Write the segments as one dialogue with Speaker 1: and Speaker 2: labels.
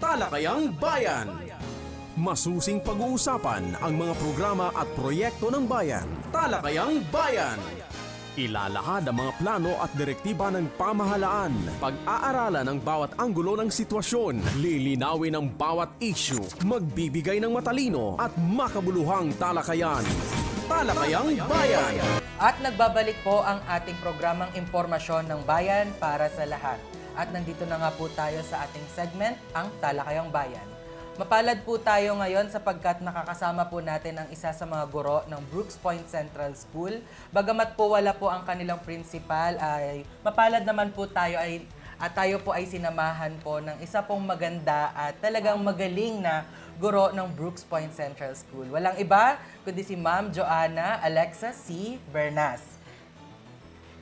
Speaker 1: Talakayang Bayan. Masusing pag-uusapan ang mga programa at proyekto ng bayan. Talakayang Bayan. Ilalahad ang mga plano at direktiba ng pamahalaan. Pag-aaralan ang bawat anggulo ng sitwasyon. Lilinawin ang bawat issue. Magbibigay ng matalino at makabuluhang talakayan. Talakayang Bayan.
Speaker 2: At nagbabalik po ang ating programang Impormasyon ng Bayan para sa lahat. At nandito na nga po tayo sa ating segment, ang Talakayang Bayan. Mapalad po tayo ngayon sapagkat nakakasama po natin ang isa sa mga guro ng Brooks Point Central School. Bagamat po wala po ang kanilang principal, ay mapalad naman po tayo ay at tayo po ay sinamahan po ng isa pong maganda at talagang magaling na guro ng Brooks Point Central School. Walang iba kundi si Ma'am Joanna Alexa C. Bernas.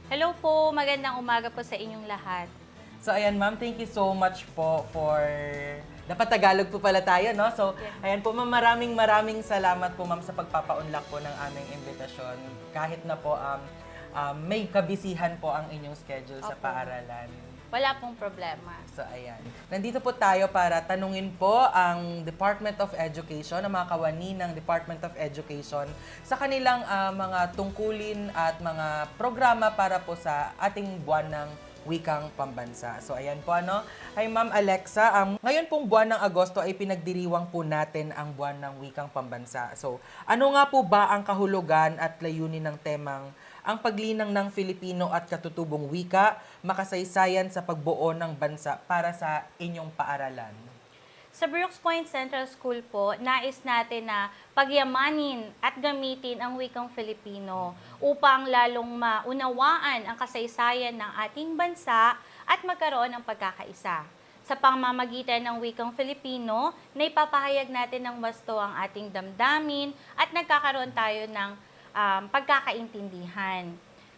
Speaker 3: Hello po, magandang umaga po sa inyong lahat.
Speaker 2: So ayan ma'am, thank you so much po for dapat Tagalog po pala tayo, no? So, ayan po ma'am, maraming maraming salamat po ma'am sa pagpapaunlak po ng aming imbitasyon. Kahit na po um, um, may kabisihan po ang inyong schedule sa
Speaker 3: Opo.
Speaker 2: paaralan.
Speaker 3: Wala pong problema.
Speaker 2: So, ayan. Nandito po tayo para tanungin po ang Department of Education, ang mga kawani ng Department of Education sa kanilang ah, mga tungkulin at mga programa para po sa ating buwan ng wikang pambansa. So, ayan po ano. Hi, Ma'am Alexa. Um, ngayon pong buwan ng Agosto ay pinagdiriwang po natin ang buwan ng wikang pambansa. So, ano nga po ba ang kahulugan at layunin ng temang ang paglinang ng Filipino at katutubong wika, makasaysayan sa pagbuo ng bansa para sa inyong paaralan.
Speaker 3: Sa Brooks Point Central School po, nais natin na pagyamanin at gamitin ang wikang Filipino upang lalong maunawaan ang kasaysayan ng ating bansa at magkaroon ng pagkakaisa. Sa pamamagitan ng wikang Filipino, naipapahayag natin ng wasto ang ating damdamin at nagkakaroon tayo ng um, pagkakaintindihan.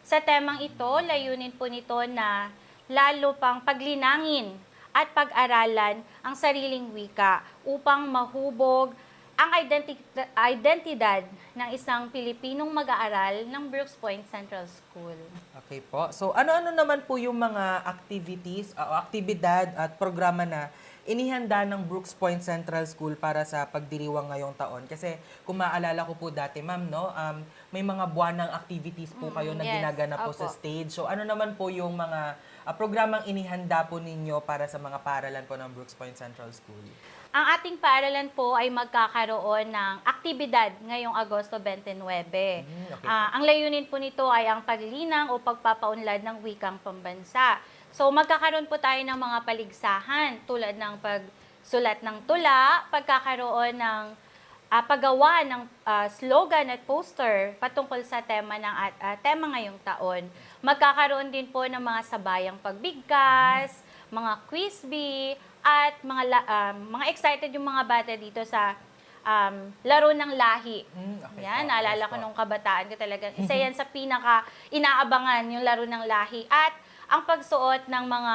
Speaker 3: Sa temang ito, layunin po nito na lalo pang paglinangin at pag-aralan ang sariling wika upang mahubog ang identi- identidad ng isang Pilipinong mag-aaral ng Brooks Point Central School.
Speaker 2: Okay po. So ano-ano naman po yung mga activities, o aktibidad at programa na inihanda ng Brooks Point Central School para sa pagdiriwang ngayong taon? Kasi kung maalala ko po dati, ma'am, no, um, may mga buwanang activities po kayo na
Speaker 3: yes.
Speaker 2: ginaganap po sa stage. So ano naman po yung mga ah, programang inihanda po ninyo para sa mga paaralan po ng Brooks Point Central School?
Speaker 3: Ang ating paaralan po ay magkakaroon ng aktibidad ngayong Agosto 29.
Speaker 2: okay
Speaker 3: Ah, ang layunin po nito ay ang paglinang o pagpapaunlad ng wikang pambansa. So magkakaroon po tayo ng mga paligsahan tulad ng pagsulat ng tula, pagkakaroon ng ah, paggawa ng ah, slogan at poster patungkol sa tema ng at, ah, tema ngayong taon. Magkakaroon din po ng mga sabayang pagbigkas, mga quiz bee, at mga ah, mga excited yung mga bata dito sa um, laro ng lahi.
Speaker 2: Mm, okay
Speaker 3: Yan,
Speaker 2: po.
Speaker 3: naalala ko nung kabataan ko talaga. Isa yan sa pinaka inaabangan yung laro ng lahi at ang pagsuot ng mga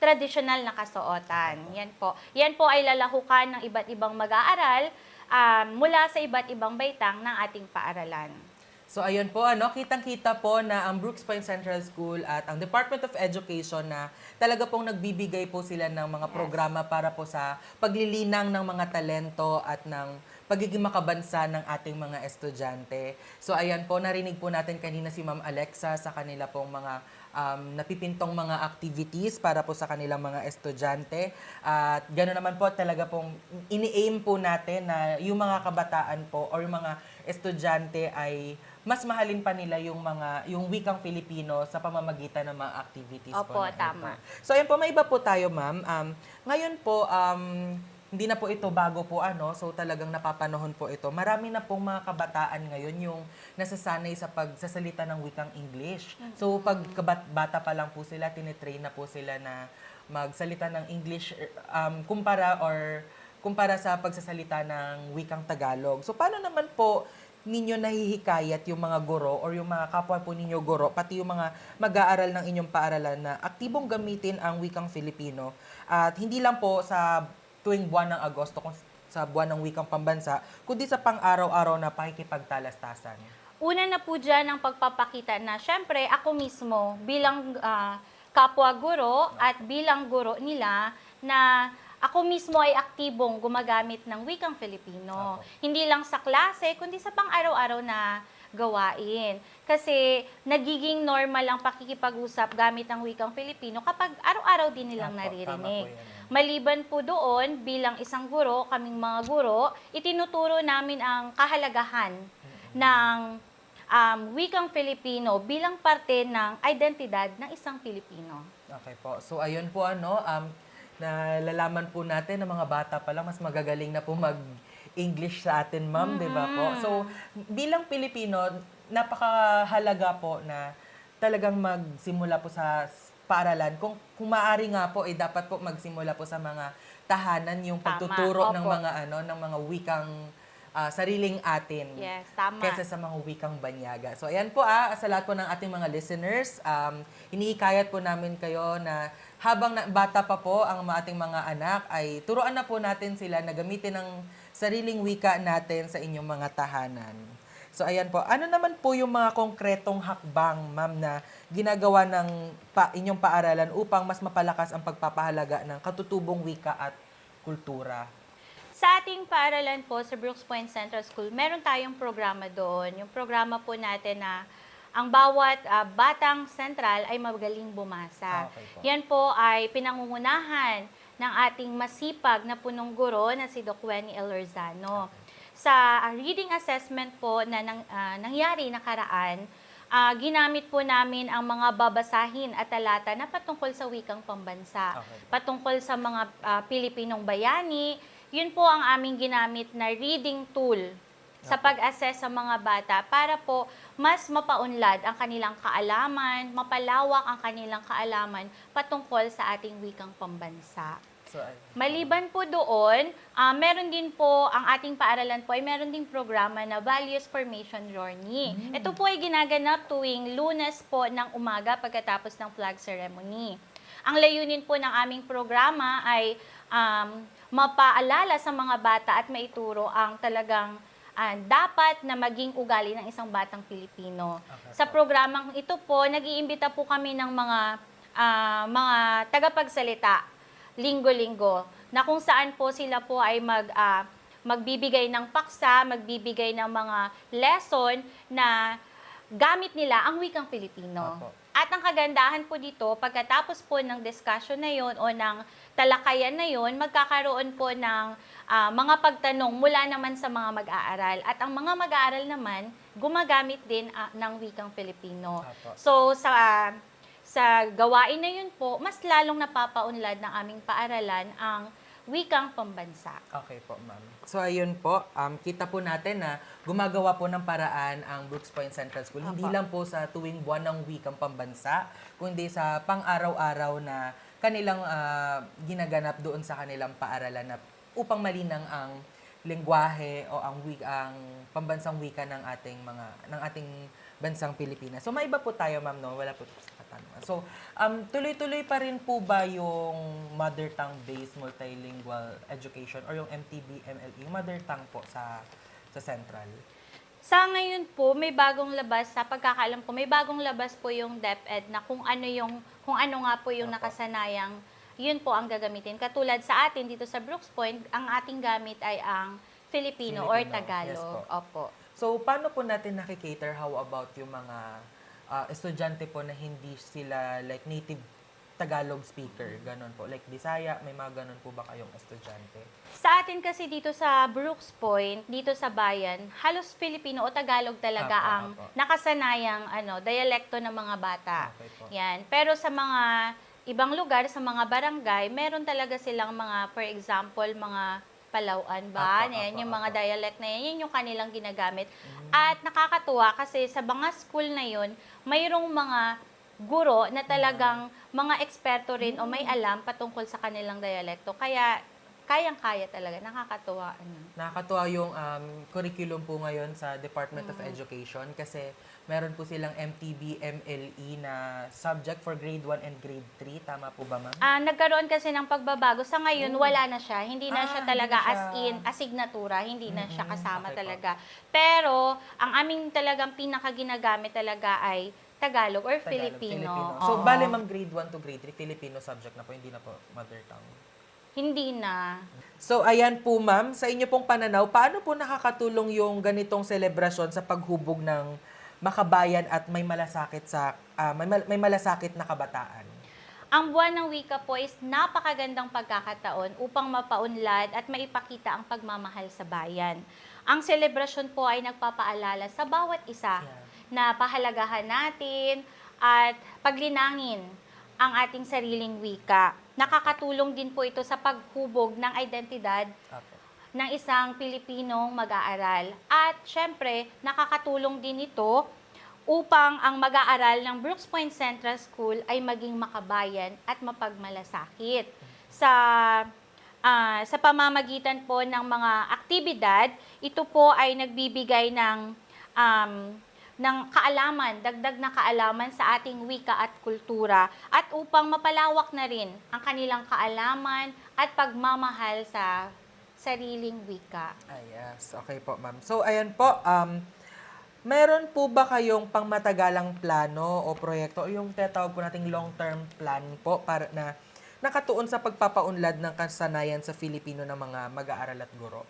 Speaker 3: tradisyonal na kasuotan. Yan po. Yan po ay lalahukan ng iba't ibang mag-aaral um, mula sa iba't ibang baitang ng ating paaralan.
Speaker 2: So ayun po, ano, kitang-kita po na ang Brooks Point Central School at ang Department of Education na talaga pong nagbibigay po sila ng mga programa para po sa paglilinang ng mga talento at ng pagiging makabansa ng ating mga estudyante. So ayan po, narinig po natin kanina si Ma'am Alexa sa kanila pong mga um, napipintong mga activities para po sa kanilang mga estudyante. At gano'n naman po talaga pong ini-aim po natin na yung mga kabataan po or yung mga estudyante ay mas mahalin pa nila yung mga yung wikang Filipino sa pamamagitan ng mga activities
Speaker 3: Opo,
Speaker 2: po. ito.
Speaker 3: tama.
Speaker 2: So ayan po, may iba po tayo, ma'am. Um, ngayon po, um, hindi na po ito bago po ano, so talagang napapanahon po ito. Marami na pong mga kabataan ngayon yung nasasanay sa pagsasalita ng wikang English. So pag bata pa lang po sila, tinitrain na po sila na magsalita ng English um, kumpara or kumpara sa pagsasalita ng wikang Tagalog. So paano naman po ninyo nahihikayat yung mga guro or yung mga kapwa po ninyo guro, pati yung mga mag-aaral ng inyong paaralan na aktibong gamitin ang wikang Filipino. At hindi lang po sa tuwing buwan ng Agosto, sa buwan ng wikang pambansa, kundi sa pang-araw-araw na pakikipagtalastasan.
Speaker 3: Una na po dyan ang pagpapakita na syempre ako mismo bilang ah, kapwa guro at bilang guro nila na ako mismo ay aktibong gumagamit ng wikang Filipino.
Speaker 2: Opo.
Speaker 3: Hindi lang sa klase, kundi sa pang-araw-araw na gawain. Kasi nagiging normal ang pakikipag-usap gamit ng wikang Filipino kapag araw-araw din nilang
Speaker 2: Opo,
Speaker 3: naririnig.
Speaker 2: tama po yan.
Speaker 3: Maliban po doon, bilang isang guro, kaming mga guro, itinuturo namin ang kahalagahan ng um, wikang Filipino bilang parte ng identidad ng isang Pilipino.
Speaker 2: Okay po. So ayun po ano, um, nalalaman po natin na mga bata pa lang mas magagaling na po mag-English sa atin, ma'am, di ba po? So bilang Pilipino, napakahalaga po na talagang magsimula po sa paaralan. Kung, kung maaari nga po, eh, dapat po magsimula po sa mga tahanan yung
Speaker 3: Tama.
Speaker 2: pagtuturo ng mga ano ng mga wikang ah, sariling atin
Speaker 3: Yes, tama.
Speaker 2: kesa sa mga wikang banyaga. So ayan po ah, sa lahat po ng ating mga listeners, um, hinihikayat po namin kayo na habang na, bata pa po ang ating mga anak ay turuan na po natin sila na gamitin ang sariling wika natin sa inyong mga tahanan. So ayan po, ano naman po yung mga konkretong hakbang, ma'am, na ginagawa ng pa, inyong paaralan upang mas mapalakas ang pagpapahalaga ng katutubong wika at kultura?
Speaker 3: Sa ating paaralan po sa Brooks Point Central School, meron tayong programa doon. Yung programa po natin na ang bawat ah, batang sentral ay magaling bumasa.
Speaker 2: Ah, okay po.
Speaker 3: Yan po ay pinangungunahan ng ating masipag na punong guro na si Doc Wenny Elorzano. Sa ah, reading assessment po na nang, ah, nangyari nakaraan, ah, ginamit po namin ang mga babasahin at talata na patungkol sa wikang pambansa
Speaker 2: Okay.
Speaker 3: patungkol sa mga ah, Pilipinong bayani. Yun po ang aming ginamit na reading tool sa pag-assess sa mga bata para po mas mapaunlad ang kanilang kaalaman, mapalawak ang kanilang kaalaman patungkol sa ating wikang pambansa. Maliban po doon, ah, meron din po, ang ating paaralan po ay meron din programa na Values Formation Journey. Ito po ay ginaganap tuwing lunes po ng umaga pagkatapos ng flag ceremony. Ang layunin po ng aming programa ay um, mapaalala sa mga bata at maituro ang talagang ah, dapat na maging ugali ng isang batang Pilipino.
Speaker 2: Okay
Speaker 3: Sa programang ito po, nag-iimbita po kami ng mga ah, mga tagapagsalita linggo-linggo na kung saan po sila po ay mag ah, magbibigay ng paksa, magbibigay ng mga lesson na gamit nila ang wikang Filipino.
Speaker 2: Opo.
Speaker 3: At ang kagandahan po dito, pagkatapos po ng discussion na yon o ng talakayan na yon, magkakaroon po ng ah, mga pagtanong mula naman sa mga mag-aaral. At ang mga mag-aaral naman, gumagamit din ah, ng wikang Filipino. So sa sa gawain na yun po, mas lalong napapaunlad ng aming paaralan ang wikang pambansa.
Speaker 2: Okay po, ma'am. So, ayun po, um, kita po natin na gumagawa po ng paraan ang Brooks Point Central School. Hindi lang po sa tuwing buwan ng wikang pambansa, kundi sa pang-araw-araw na kanilang ah, ginaganap doon sa kanilang paaralan na upang malinang ang lengguwahe o ang wik ang pambansang wika ng ating mga ng ating bansang Pilipinas. So maiba po tayo ma'am no, wala po sa katanungan. So um tuloy-tuloy pa rin po ba yung mother tongue based multilingual education or yung MTB MLE, yung mother tongue po sa sa Central?
Speaker 3: Sa ngayon po, may bagong labas, sa pagkakaalam ko, may bagong labas po yung DepEd na kung ano yung kung ano nga po yung
Speaker 2: Opo.
Speaker 3: nakasanayang yun po ang gagamitin. Katulad sa atin dito sa Brooks Point, ang ating gamit ay ang Filipino, or
Speaker 2: Filipino, yes
Speaker 3: Tagalog.
Speaker 2: po.
Speaker 3: Opo.
Speaker 2: So paano po natin nakikater how about yung mga ah, estudyante po na hindi sila like native Tagalog speaker, ganun po. Like Bisaya, may mga ganun po ba kayong estudyante?
Speaker 3: Sa atin kasi dito sa Brooks Point, dito sa bayan, halos Filipino o Tagalog talaga
Speaker 2: Apo,
Speaker 3: ang
Speaker 2: apo.
Speaker 3: nakasanayang ano, dialekto ng mga bata.
Speaker 2: Okay po.
Speaker 3: Yan. Pero sa mga ibang lugar, sa mga barangay, meron talaga silang mga, for example, mga palauan ba?
Speaker 2: Apo,
Speaker 3: yan, yung mga
Speaker 2: apo.
Speaker 3: dialect na yan, yan yung kanilang ginagamit.
Speaker 2: Mm.
Speaker 3: At nakakatuwa kasi sa mga school na yun, mayroong mga guro na talagang mga eksperto rin o may alam patungkol sa kanilang dialekto. Kaya, kayang-kaya talaga. Nakakatuwa. Ano.
Speaker 2: Nakakatuwa yung um, curriculum po ngayon sa Department of Education kasi meron po silang MTB, MLE na subject for grade 1 and grade 3. Tama po ba, ma'am?
Speaker 3: Ah, nagkaroon kasi ng pagbabago. Sa ngayon, wala na siya. Hindi na
Speaker 2: Ah,
Speaker 3: siya
Speaker 2: hindi
Speaker 3: talaga
Speaker 2: na siya-
Speaker 3: as in asignatura. Hindi na siya kasama
Speaker 2: okay po.
Speaker 3: talaga. Pero, ang aming talagang pinakaginagamit talaga ay Tagalog or
Speaker 2: Tagalog,
Speaker 3: Filipino.
Speaker 2: So,
Speaker 3: Oo.
Speaker 2: bale, ma'am, grade 1 to grade 3, Filipino subject na po, hindi na po mother tongue.
Speaker 3: hindi na.
Speaker 2: So ayan po ma'am, sa inyo pong pananaw, paano po nakakatulong yung ganitong selebrasyon sa paghubog ng makabayan at may malasakit sa ah, may, mal- may malasakit na kabataan?
Speaker 3: Ang buwan ng wika po is napakagandang pagkakataon upang mapaunlad at maipakita ang pagmamahal sa bayan. Ang selebrasyon po ay nagpapaalala sa bawat isa na pahalagahan natin at paglinangin ang ating sariling wika. Nakakatulong din po ito sa paghubog ng identidad
Speaker 2: Apo.
Speaker 3: Ng isang Pilipinong mag-aaral. At syempre, nakakatulong din ito upang ang mag-aaral ng Brooks Point Central School ay maging makabayan at mapagmalasakit. Sa ah, sa pamamagitan po ng mga aktibidad, ito po ay nagbibigay ng um, ng kaalaman, dagdag na kaalaman sa ating wika at kultura at upang mapalawak na rin ang kanilang kaalaman at pagmamahal sa sariling wika.
Speaker 2: Ah, yes. Okay po, ma'am. So, ayan po. Um, meron po ba kayong pangmatagalang plano o proyekto o yung tinatawag po nating long-term plan po para na nakatuon sa pagpapaunlad ng kasanayan sa Filipino ng mga mag-aaral at guro?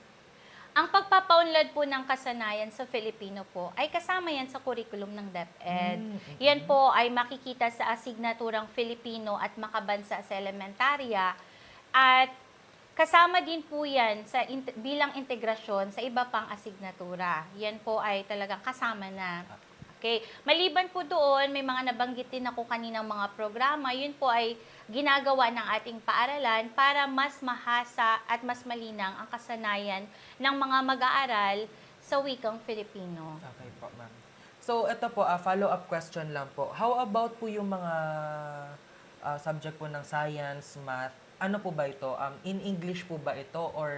Speaker 3: Ang pagpapaunlad po ng kasanayan sa Filipino po ay kasama yan sa curriculum ng DepEd. Yan po ay makikita sa asignaturang Filipino at makabansa sa elementarya at kasama din po yan sa int- bilang integrasyon sa iba pang asignatura. Yan po ay talagang kasama na. Okay. Maliban po doon, may mga nabanggit din ako kaninang mga programa. Yun po ay ginagawa ng ating paaralan para mas mahasa at mas malinang ang kasanayan ng mga mag-aaral sa wikang Filipino.
Speaker 2: Okay po, ma'am. So, ito po, a follow-up question lang po. How about po yung mga ah, subject po ng science, math? Ano po ba ito? Um, in English po ba ito or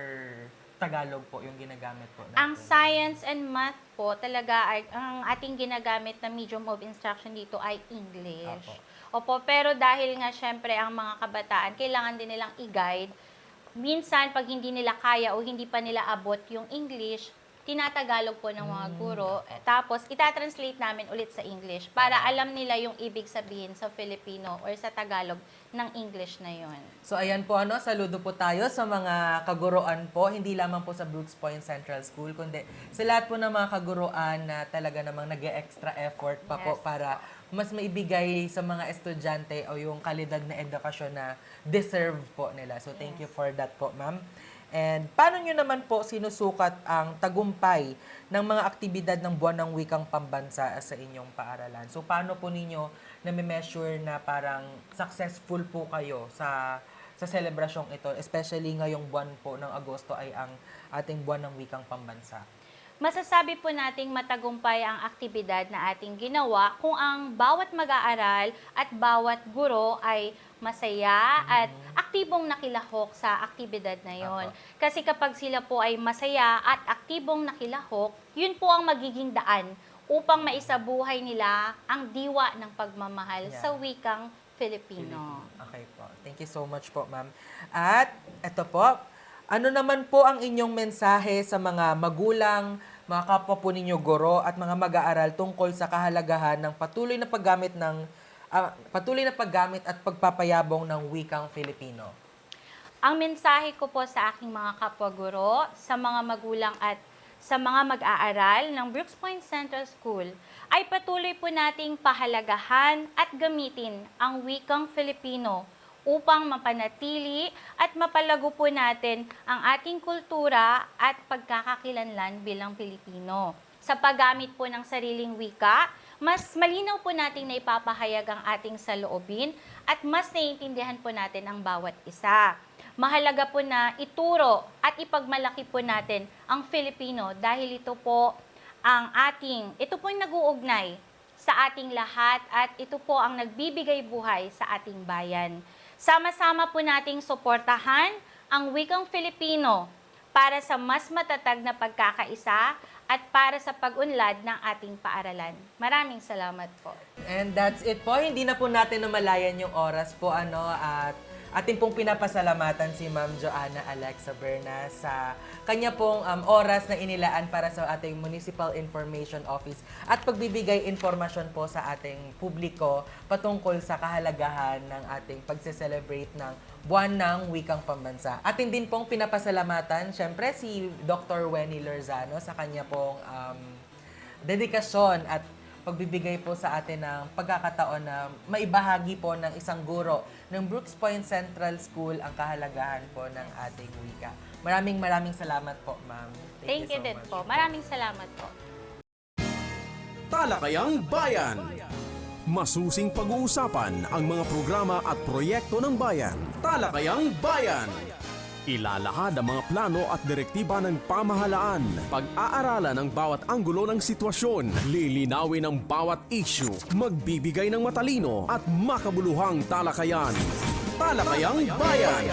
Speaker 2: Tagalog po yung ginagamit po natin?
Speaker 3: Ang science and math po talaga ay ang ating ginagamit na medium of instruction dito ay English. Opo, pero dahil nga syempre ang mga kabataan kailangan din nilang i-guide. Minsan pag hindi nila kaya o hindi pa nila abot yung English, tinatagalog po ng mga guro. Eh, Tapos itatranslate namin ulit sa English para alam nila yung ibig sabihin sa Filipino or sa Tagalog ng English na yon.
Speaker 2: So ayan po ano, saludo po tayo sa mga kaguruan po, hindi lamang po sa Brooks Point Central School, kundi sa lahat po ng mga kaguruan na talaga namang nag extra effort pa po
Speaker 3: Yes.
Speaker 2: para mas maibigay sa mga estudyante o yung kalidad na edukasyon na deserve po nila. So thank you for that po, ma'am. And paano nyo naman po sinusukat ang tagumpay ng mga aktibidad ng buwan ng wikang pambansa sa inyong paaralan? So paano po ninyo na-measure na parang successful po kayo sa sa selebrasyong ito, especially ngayong buwan po ng Agosto ay ang ating buwan ng wikang pambansa.
Speaker 3: Masasabi po nating matagumpay ang aktibidad na ating ginawa kung ang bawat mag-aaral at bawat guro ay masaya at aktibong nakilahok sa aktibidad na yon. Kasi kapag sila po ay masaya at aktibong nakilahok, yun po ang magiging daan upang maisabuhay nila ang diwa ng pagmamahal
Speaker 2: Yeah.
Speaker 3: sa wikang Filipino.
Speaker 2: Okay po. Thank you so much po, ma'am. At eto po, ano naman po ang inyong mensahe sa mga magulang, mga kapwa po ninyo guro at mga mag-aaral tungkol sa kahalagahan ng patuloy na paggamit ng ah, patuloy na paggamit at pagpapayabong ng wikang Filipino?
Speaker 3: Ang mensahe ko po sa aking mga kapwa-guro, sa mga magulang at sa mga mag-aaral ng Brooks Point Central School ay patuloy po nating pahalagahan at gamitin ang wikang Filipino upang mapanatili at mapalago po natin ang ating kultura at pagkakakilanlan bilang Pilipino. Sa paggamit po ng sariling wika, mas malinaw po nating na ipapahayag ang ating saloobin at mas naiintindihan po natin ang bawat isa. Mahalaga po na ituro at ipagmalaki po natin ang Filipino dahil ito po ang ating, ito po yung nag-uugnay sa ating lahat at ito po ang nagbibigay buhay sa ating bayan. Sama-sama po nating suportahan ang wikang Filipino para sa mas matatag na pagkakaisa at para sa pag-unlad ng ating paaralan. Maraming salamat po.
Speaker 2: And that's it po. Hindi na po natin namalayan yung oras po ano at ating pong pinapasalamatan si Ma'am Joanna Alexa Berna sa kanya pong um, oras na inilaan para sa ating Municipal Information Office at pagbibigay informasyon po sa ating publiko patungkol sa kahalagahan ng ating pagse-celebrate ng buwan ng wikang pambansa. Atin din pong pinapasalamatan, syempre, si Dr. Wenny Lorzano sa kanya pong um, dedikasyon at pagbibigay po sa atin ng pagkakataon na maibahagi po ng isang guro ng Brooks Point Central School ang kahalagahan po ng ating wika. Maraming maraming salamat po, ma'am.
Speaker 3: Thank you
Speaker 2: so
Speaker 3: din
Speaker 2: much.
Speaker 3: po. Maraming salamat po.
Speaker 1: Talakayang Bayan. Masusing pag-uusapan ang mga programa at proyekto ng bayan. Talakayang Bayan. Ilalahad ang mga plano at direktiba ng pamahalaan. Pag-aaralan ang bawat anggulo ng sitwasyon. Lilinawin ang bawat issue. Magbibigay ng matalino at makabuluhang talakayan. Talakayang Bayan.